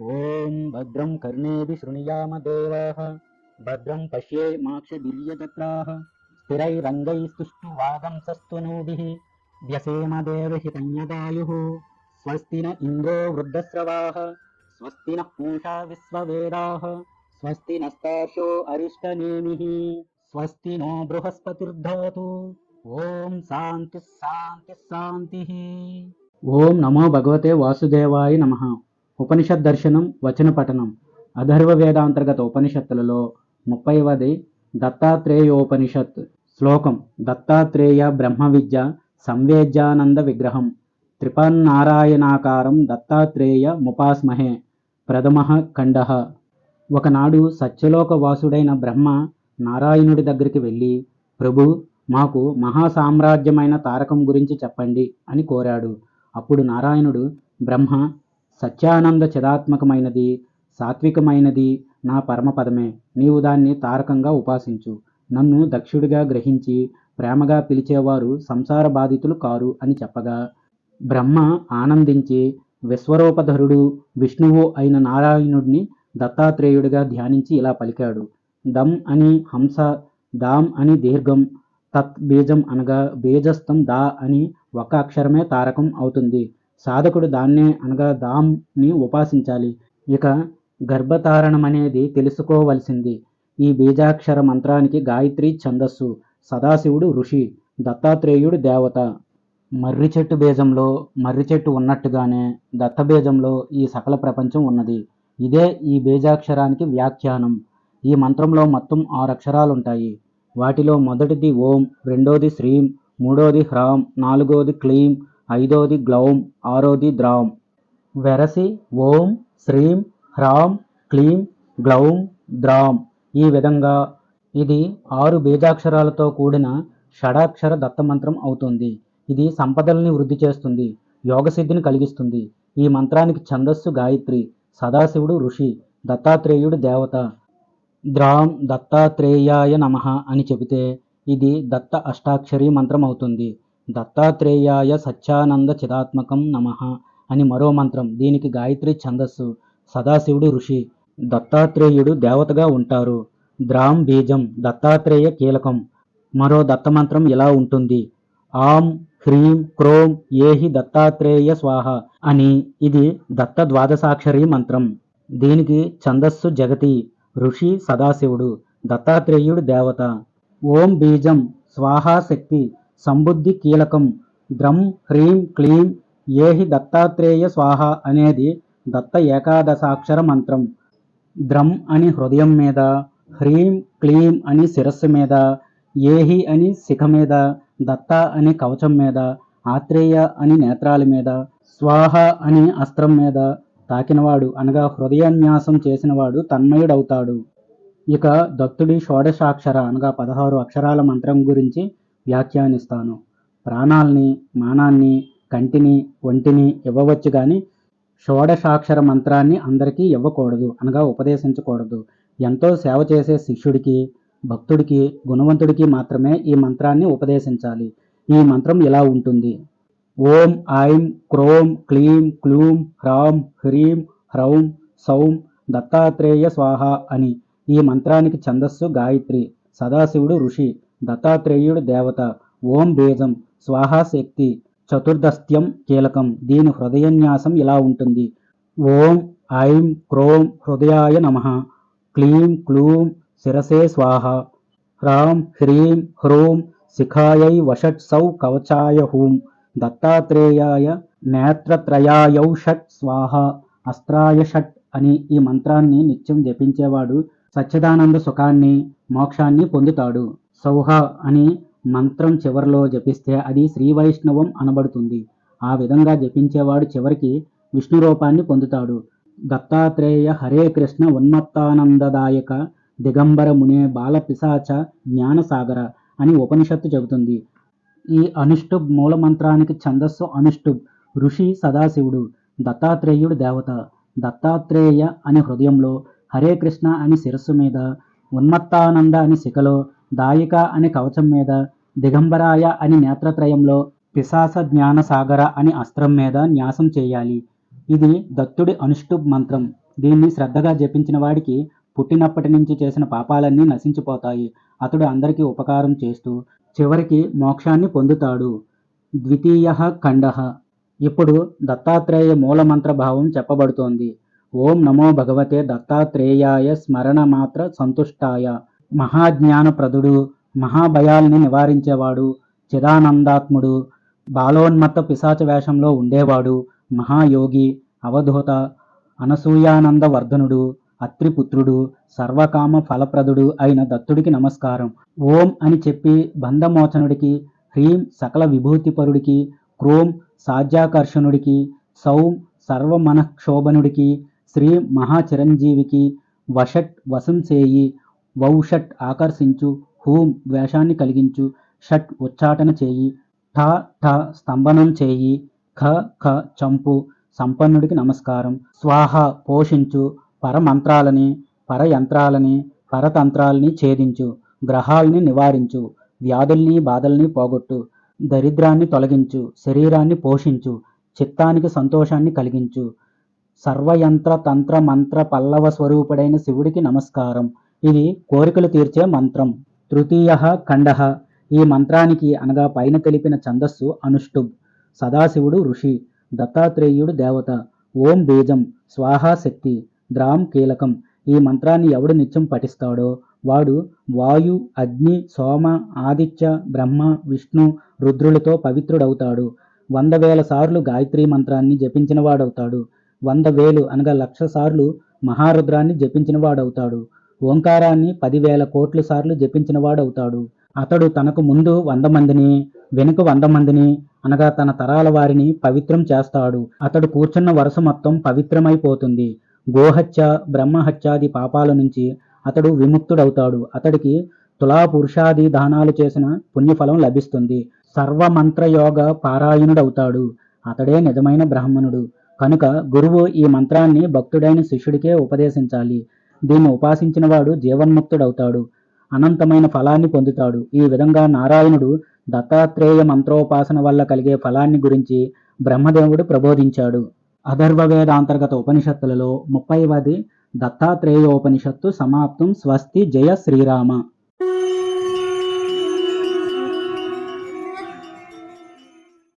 ॐ भद्रं कर्णेभिः शृणुयाम देवाः भद्रं पश्ये माक्षदिर्यजत्राः स्थिरैरङ्गैस्तुष्टुवादंसस्तु नूभिः व्यसेमदेवहितञ्यदायुः स्वस्ति न इन्द्रो वृद्धस्रवाः स्वस्ति नः पूषा विश्ववेदाः स्वस्ति नस्तार्षो अरिष्टनेमिः स्वस्ति नो बृहस्पतिर्धातु ॐ शान्तिः शान्तिः शान्तिः ॐ नमो भगवते वासुदेवाय नमः ఉపనిషత్ దర్శనం వచన పఠనం అధర్వ వేదాంతర్గత ఉపనిషత్తులలో ముప్పైవది దత్తాత్రేయోపనిషత్ శ్లోకం. దత్తాత్రేయ బ్రహ్మ విద్య సంవేద్యానంద విగ్రహం. త్రిపన్నారాయణాకారం దత్తాత్రేయ ముపాస్మహే. ప్రథమ ఖండ. ఒకనాడు సత్యలోక వాసుడైన బ్రహ్మ నారాయణుడి దగ్గరికి వెళ్ళి ప్రభు మాకు మహాసామ్రాజ్యమైన తారకం గురించి చెప్పండి అని కోరాడు. అప్పుడు నారాయణుడు బ్రహ్మ సత్యానంద చిదాత్మకమైనది సాత్వికమైనది నా పరమపదమే. నీవు దాన్ని తారకంగా ఉపాసించు. నన్ను దక్షుడిగా గ్రహించి ప్రేమగా పిలిచేవారు సంసార బాధితులు కారు అని చెప్పగా. బ్రహ్మ ఆనందించి విశ్వరూపధరుడు విష్ణువు అయిన నారాయణుడిని దత్తాత్రేయుడిగా ధ్యానించి ఇలా పలికాడు. దమ్ అని హంస దామ్ అని దీర్ఘం తత్ బీజం అనగా బీజస్థం దా అని ఒక అక్షరమే తారకం అవుతుంది. సాధకుడు దాన్నే అనగా దాంని ఉపాసించాలి. ఇక గర్భతారణమనేది తెలుసుకోవలసింది. ఈ బీజాక్షర మంత్రానికి గాయత్రి ఛందస్సు సదాశివుడు ఋషి దత్తాత్రేయుడు దేవత. మర్రి చెట్టు బీజంలో మర్రి చెట్టు ఉన్నట్టుగానే దత్త బీజంలో ఈ సకల ప్రపంచం ఉన్నది. ఇదే ఈ బీజాక్షరానికి వ్యాఖ్యానం. ఈ మంత్రంలో మొత్తం ఆరు అక్షరాలుంటాయి. వాటిలో మొదటిది ఓం రెండోది శ్రీం మూడోది హ్రాం నాలుగోది క్లీం ఐదోది గ్లౌం ఆరోది ద్రాం వెరసి ఓం శ్రీం హ్రాం క్లీం గ్లౌం ద్రాం ఈ విధంగా ఇది ఆరు బీజాక్షరాలతో కూడిన షడాక్షర దత్తమంత్రం అవుతుంది. ఇది సంపదల్ని వృద్ధి చేస్తుంది యోగసిద్ధిని కలిగిస్తుంది. ఈ మంత్రానికి ఛందస్సు గాయత్రి సదాశివుడు ఋషి దత్తాత్రేయుడు దేవత. ద్రాం దత్తాత్రేయాయ నమ అని చెబితే ఇది దత్త అష్టాక్షరి మంత్రం అవుతుంది. దత్తాత్రేయాయ సత్యానంద చిదాత్మకం నమ అని మరో మంత్రం. దీనికి గాయత్రి ఛందస్సు. సదాశివుడు ఋషి. దత్తాత్రేయుడు దేవతగా ఉంటారు. ద్రాం బీజం. దత్తాత్రేయ కీలకం. మరో దత్తమంత్రం ఇలా ఉంటుంది. ఆం హ్రీం క్రోం ఏహి దత్తాత్రేయ స్వాహ అని ఇది దత్త ద్వాదశాక్షరి మంత్రం. దీనికి ఛందస్సు జగతి. ఋషి సదాశివుడు. దత్తాత్రేయుడు దేవత. ఓం బీజం. స్వాహా శక్తి. సంబుద్ధి కీలకం. ద్రం హ్రీం క్లీం ఏహి దత్తాత్రేయ స్వాహ అనేది దత్త ఏకాదశాక్షర మంత్రం. ద్రం అని హృదయం మీద హ్రీం క్లీం అని శిరస్సు మీద ఏహి అని శిఖ మీద దత్త అని కవచం మీద ఆత్రేయ అని నేత్రాల మీద స్వాహ అని అస్త్రం మీద తాకినవాడు అనగా హృదయన్యాసం చేసినవాడు తన్మయుడవుతాడు. ఇక దత్తుడి షోడశాక్షర అనగా పదహారు అక్షరాల మంత్రం గురించి వ్యాఖ్యానిస్తాను. ప్రాణాల్ని మానాన్ని కంటిని ఒంటిని ఇవ్వవచ్చు కానీ షోడశాక్షర మంత్రాన్ని అందరికీ ఇవ్వకూడదు అనగా ఉపదేశించకూడదు. ఎంతో సేవ చేసే శిష్యుడికి భక్తుడికి గుణవంతుడికి మాత్రమే ఈ మంత్రాన్ని ఉపదేశించాలి. ఈ మంత్రం ఇలా ఉంటుంది. ఓం ఐం క్రోం క్లీం క్లూం హ్రాం హ్రీం హ్రౌం సౌం దత్తాత్రేయ స్వాహ అని ఈ మంత్రానికి ఛందస్సు గాయత్రి సదాశివుడు ఋషి. దత్తాత్రేయుడు దేవత. ఓం బీజం. స్వాహా శక్తి. చతుర్దస్త్యం కీలకం. దీని హృదయన్యాసం ఇలా ఉంటుంది. ఓం ఐం క్రోం హృదయాయ నమ. క్లీం క్లూం శిరసే స్వాహ. హ్రాం హ్రీం హ్రూం శిఖాయై వషట్ సౌ కవచాయ హూం దత్తాత్రేయాయ నేత్రత్రయాయౌ షట్ స్వాహ. అస్త్రాయ షట్ అని ఈ మంత్రాన్ని నిత్యం జపించేవాడు సచ్చిదానంద సుఖాన్ని మోక్షాన్ని పొందుతాడు. సౌహ అని మంత్రం చివరిలో జపిస్తే అది శ్రీ వైష్ణవం అనబడుతుంది. ఆ విధంగా జపించేవాడు చివరికి విష్ణు రూపాన్ని పొందుతాడు. దత్తాత్రేయ హరే కృష్ణ ఉన్మత్తానందదాయక దిగంబర మునే బాల పిశాచ జ్ఞానసాగర అని ఉపనిషత్తు చెబుతుంది. ఈ అనుష్టుబ్ మూలమంత్రానికి ఛందస్సు అనుష్టుబ్ ఋషి సదాశివుడు దత్తాత్రేయుడు దేవత. దత్తాత్రేయ అని హృదయంలో హరే కృష్ణ అని శిరస్సు మీద ఉన్మత్తానంద అని శిఖలో దాయిక అనే కవచం మీద దిగంబరాయ అని నేత్రత్రయంలో పిశాస జ్ఞాన సాగర అని అస్త్రం మీద న్యాసం చేయాలి. ఇది దత్తుడి అనుష్ఠుప్ మంత్రం. దీన్ని శ్రద్ధగా జపించిన వాడికి పుట్టినప్పటి నుంచి చేసిన పాపాలన్నీ నశించిపోతాయి. అతడు అందరికీ ఉపకారం చేస్తూ చివరికి మోక్షాన్ని పొందుతాడు. ద్వితీయ ఖండ. ఇప్పుడు దత్తాత్రేయ మూలమంత్ర భావం చెప్పబడుతోంది. ఓం నమో భగవతే దత్తాత్రేయాయ స్మరణ మాత్ర సంతుష్టాయ. మహాజ్ఞానప్రదుడు మహాభయాల్ని నివారించేవాడు చిదానందాత్ముడు బాలోన్మత్త పిశాచ వేషంలో ఉండేవాడు మహాయోగి అవధూత అనసూయానంద వర్ధనుడు అత్రిపుత్రుడు సర్వకామ ఫలప్రదుడు అయిన దత్తుడికి నమస్కారం. ఓం అని చెప్పి బంధమోచనుడికి హ్రీం సకల విభూతిపరుడికి క్రోం సాధ్యాకర్షణుడికి సౌం సర్వమనక్షోభనుడికి శ్రీ మహాచిరంజీవికి వషట్ వశంసేయి వౌషట్ ఆకర్షించు హూం ద్వేషాన్ని కలిగించు షట్ ఉచ్చాటన చేయి ఠ ఠ స్తంభనం చేయి ఖ ఖ చంపు సంపన్నుడికి నమస్కారం స్వాహ పోషించు పరమంత్రాలని పరయంత్రాలని పరతంత్రాలని ఛేదించు గ్రహాల్ని నివారించు వ్యాధుల్ని బాధల్ని పోగొట్టు దరిద్రాన్ని తొలగించు శరీరాన్ని పోషించు చిత్తానికి సంతోషాన్ని కలిగించు సర్వయంత్ర తంత్ర మంత్ర పల్లవ స్వరూపుడైన శివుడికి నమస్కారం ఇది కోరికలు తీర్చే మంత్రం. తృతీయ ఖండ. ఈ మంత్రానికి అనగా పైన తెలిపిన ఛందస్సు అనుష్టుబ్. సదాశివుడు ఋషి. దత్తాత్రేయుడు దేవత. ఓం బీజం. స్వాహా శక్తి. ద్రాం కీలకం. ఈ మంత్రాన్ని ఎవడు నిత్యం పఠిస్తాడో? వాడు వాయు అగ్ని సోమ ఆదిత్య బ్రహ్మ విష్ణు రుద్రులతో పవిత్రుడవుతాడు. వంద వేల సార్లు గాయత్రీ మంత్రాన్ని జపించిన వాడవుతాడు. వంద వేలు అనగా లక్ష సార్లు మహారుద్రాన్ని జపించిన వాడవుతాడు. ఓంకారాన్ని పదివేల కోట్ల సార్లు జపించినవాడవుతాడు అతడు తనకు ముందు వంద మందిని వెనుక వంద మందిని అనగా తన తరాల వారిని పవిత్రం చేస్తాడు. అతడు కూర్చున్న వరుస మొత్తం పవిత్రమైపోతుంది. గోహత్య బ్రహ్మహత్యాది పాపాల నుంచి అతడు విముక్తుడవుతాడు. అతడికి తులా పురుషాది దానాలు చేసిన పుణ్యఫలం లభిస్తుంది. సర్వమంత్రయోగ పారాయణుడవుతాడు. అతడే నిజమైన బ్రాహ్మణుడు. కనుక గురువు ఈ మంత్రాన్ని భక్తుడైన శిష్యుడికే ఉపదేశించాలి. దీన్ని ఉపాసించిన వాడు జీవన్ముక్తుడవుతాడు. అనంతమైన ఫలాన్ని పొందుతాడు. ఈ విధంగా నారాయణుడు దత్తాత్రేయ మంత్రోపాసన వల్ల కలిగే ఫలాన్ని గురించి బ్రహ్మదేవుడు ప్రబోధించాడు. అధర్వవేదాంతర్గత ఉపనిషత్తులలో ముప్పైవది దత్తాత్రేయోపనిషత్తు సమాప్తం స్వస్తి జయ శ్రీరామ.